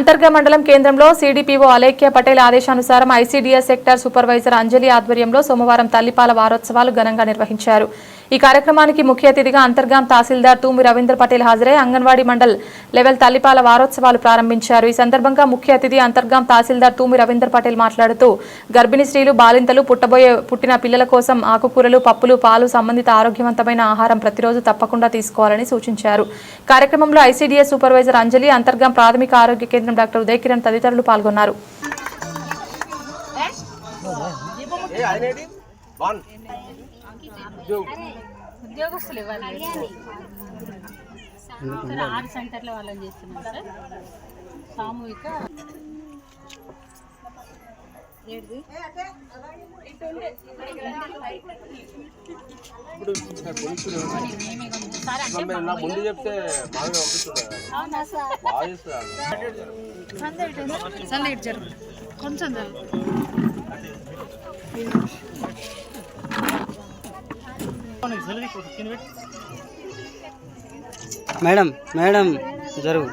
అంతర్గ మండలం కేంద్రంలో సీడీపీఓ అలేఖ్య పటేల్ ఆదేశానుసారం ఐసీడీఎస్ సెక్టర్ సూపర్వైజర్ అంజలి ఆధ్వర్యంలో సోమవారం తల్లిపాల వారోత్సవాలు ఘనంగా నిర్వహించారు. ఈ కార్యక్రమానికి ముఖ్య అతిథిగా అంతర్గాం తహసీల్దార్ తూమి రవీంద్ర పటేల్ హాజరై అంగన్వాడీ మండల్ లెవెల్ తల్లిపాల వారోత్సవాలు ప్రారంభించారు ఈ సందర్భంగా ముఖ్య అతిథి అంతర్గాం తహసీల్దార్ తూమి రవీంద్ర పటేల్ మాట్లాడుతూ గర్భిణీ స్త్రీలు బాలింతలు పుట్టబోయే పుట్టిన పిల్లల కోసం ఆకుకూరలు పప్పులు పాలు సంబంధిత ఆరోగ్యవంతమైన ఆహారం ప్రతిరోజు తప్పకుండా తీసుకోవాలని సూచించారు కార్యక్రమంలో ఐసీడీఎస్ సూపర్వైజర్ అంజలి అంతర్గాం ప్రాథమిక ఆరోగ్య కేంద్రం డాక్టర్ ఉదయ్ కిరణ్ తదితరులు పాల్గొన్నారు వన్ ఉద్యోగస్తులు ఇవ్వాలి ఆరు సెంటర్ల వాళ్ళని చేస్తున్నాం సార్. సామూహిక. నా ముందు చెప్తే బాగా చేస్తున్నారు కొంచెం మేడం మేడం జరుగు.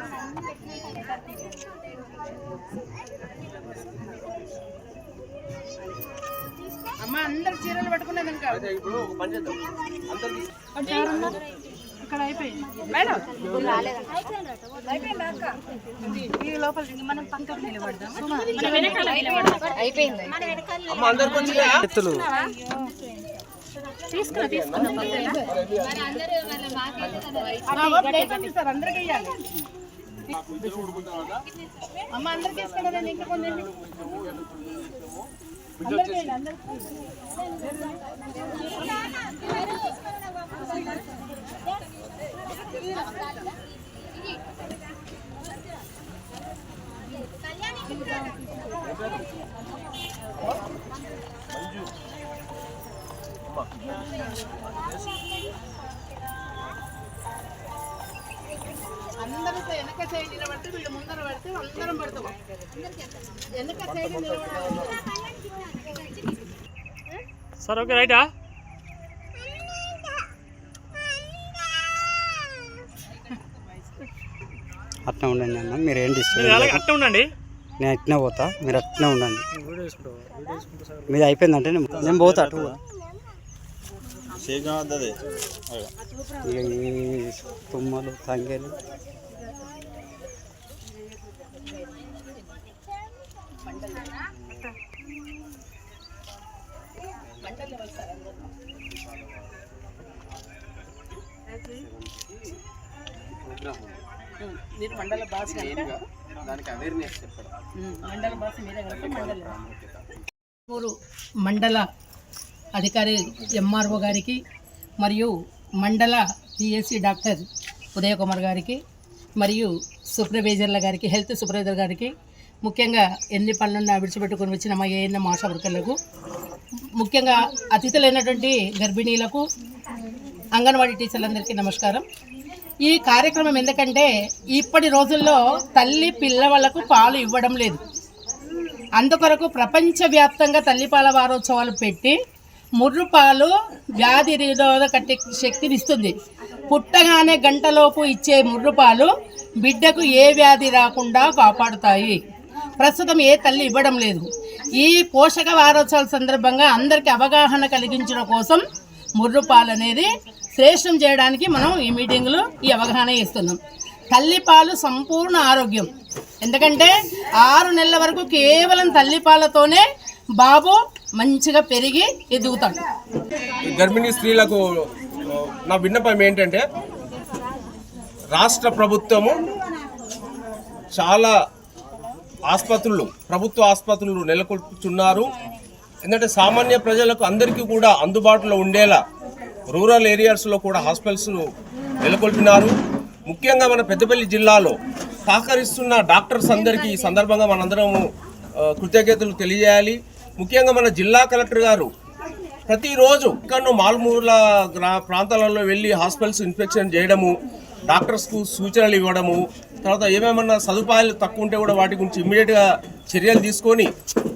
అమ్మ అందరు చీరలు ఇక్కడ అయిపోయింది మేడం. ఈ లోపల మనం పక్కన నిలబడదాం అయిపోయింది అమ్మ అందరికి వచ్చినాయా ఎత్తులు తీసుకున్నా తీసుకున్నా అందరికి అమ్మ అందరికి వేసుకోవడం ఇంకా కొంచెం అందరికి వేయాలి అందరికి అందరూ వెనక సైడ్ నిలబడితే వీళ్ళు ముందర పడితే అందరం పడతాం. వెనక సైడ్ నిలబడాలి. సార్ ఓకే రైటా? అట్నే ఉండండి అన్న మీరు ఏం డిస్టర్బ్ అలాగే అట్టే ఉండండి. నేను అట్నే పోతా మీరు అట్నే ఉండండి. మీది అయిపోయిందంటే నేను నేను పోతా అటు ఇక ఈ తుమ్మలు తంగేలు. మీరు మండల బాస్ కనుక దానికి అవేర్నెస్ చెప్పడం మండల బాస్ మీద కనుక మండల ఊరు మండల అధికారి ఎంఆర్ఓ గారికి మరియు మండల పిఎస్సి డాక్టర్ ఉదయ కుమార్ గారికి మరియు సూపర్వైజర్ల గారికి హెల్త్ సూపర్వైజర్ గారికి ముఖ్యంగా ఎన్ని పనులను విడిచిపెట్టుకుని వచ్చిన మా ఏఎన్ఎం ఆశా వర్కర్లకు ముఖ్యంగా అతిథులైనటువంటి గర్భిణీలకు అంగన్వాడీ టీచర్లందరికీ నమస్కారం. ఈ కార్యక్రమం ఎందుకంటే ఇప్పటి రోజుల్లో తల్లి పిల్లవాళ్ళకు పాలు ఇవ్వడం లేదు. అందుకొరకు ప్రపంచవ్యాప్తంగా తల్లిపాల వారోత్సవాలు పెట్టి ముర్రుపాలు వ్యాధి నిరోధక శక్తిని ఇస్తుంది. పుట్టగానే గంటలోపు ఇచ్చే ముర్రుపాలు బిడ్డకు ఏ వ్యాధి రాకుండా కాపాడుతాయి. ప్రస్తుతం ఏ తల్లి ఇవ్వడం లేదు. ఈ పోషక వారోత్సవాల సందర్భంగా అందరికీ అవగాహన కలిగించడం కోసం ముర్రుపాలు అనేది శ్రేష్టం చేయడానికి మనం ఈ మీటింగ్లో ఈ అవగాహన ఇస్తున్నాం. తల్లిపాలు సంపూర్ణ ఆరోగ్యం. ఎందుకంటే ఆరు నెలల వరకు కేవలం తల్లిపాలతోనే బాబు మంచిగా పెరిగి ఎదుగుతాడు. గర్భిణీ స్త్రీలకు నా విన్నపం ఏంటంటే రాష్ట్ర ప్రభుత్వము చాలా ఆసుపత్రులు ప్రభుత్వ ఆసుపత్రులు నెలకొల్పుతున్నారు ఎందుకంటే సామాన్య ప్రజలకు అందరికీ కూడా అందుబాటులో ఉండేలా రూరల్ ఏరియాస్లో కూడా హాస్పిటల్స్ను నెలకొల్పినారు. ముఖ్యంగా మన పెద్దపల్లి జిల్లాలో సహకరిస్తున్న డాక్టర్స్ అందరికీ ఈ సందర్భంగా మనందరం కృతజ్ఞతలు తెలియజేయాలి. ముఖ్యంగా మన జిల్లా కలెక్టర్ గారు ప్రతిరోజు ఇక్కడ మాల్మూర్ల గ్రా ప్రాంతాలలో వెళ్ళి హాస్పిటల్స్ ఇన్స్పెక్షన్ చేయడము డాక్టర్స్కు సూచనలు ఇవ్వడము తర్వాత ఏమేమన్నా సదుపాయాలు తక్కువ ఉంటే కూడా వాటి గురించి ఇమ్మీడియట్గా చర్యలు తీసుకొని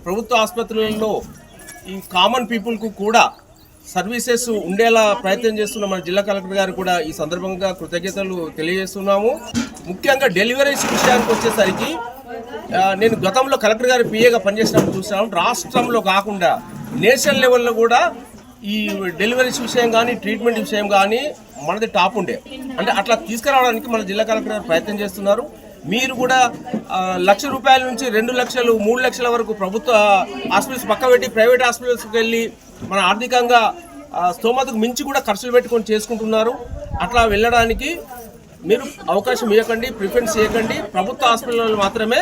ప్రభుత్వ ఆసుపత్రులలో ఈ కామన్ పీపుల్కు కూడా సర్వీసెస్ ఉండేలా ప్రయత్నం చేస్తున్న మన జిల్లా కలెక్టర్ గారు కూడా ఈ సందర్భంగా కృతజ్ఞతలు తెలియజేస్తున్నాము. ముఖ్యంగా డెలివరీస్ విషయానికి వచ్చేసరికి నేను గతంలో కలెక్టర్ గారి పిఏగా పనిచేసినప్పుడు చూసాం రాష్ట్రంలో కాకుండా నేషనల్ లెవెల్లో కూడా ఈ డెలివరీస్ విషయం కానీ ట్రీట్మెంట్ విషయం కానీ మనది టాప్ ఉండే. అంటే అట్లా తీసుకురావడానికి మన జిల్లా కలెక్టర్ గారు ప్రయత్నం చేస్తున్నారు. మీరు కూడా లక్ష రూపాయల నుంచి రెండు లక్షలు మూడు లక్షల వరకు ప్రభుత్వ హాస్పిటల్స్ పక్క పెట్టి ప్రైవేట్ హాస్పిటల్స్కి వెళ్ళి మన ఆర్థికంగా స్తోమతకు మించి కూడా ఖర్చులు పెట్టుకొని చేసుకుంటున్నారు. అట్లా వెళ్ళడానికి మీరు అవకాశం ఇవ్వకండి ప్రిఫరెన్స్ చేయకండి ప్రభుత్వ హాస్పిటల్లో మాత్రమే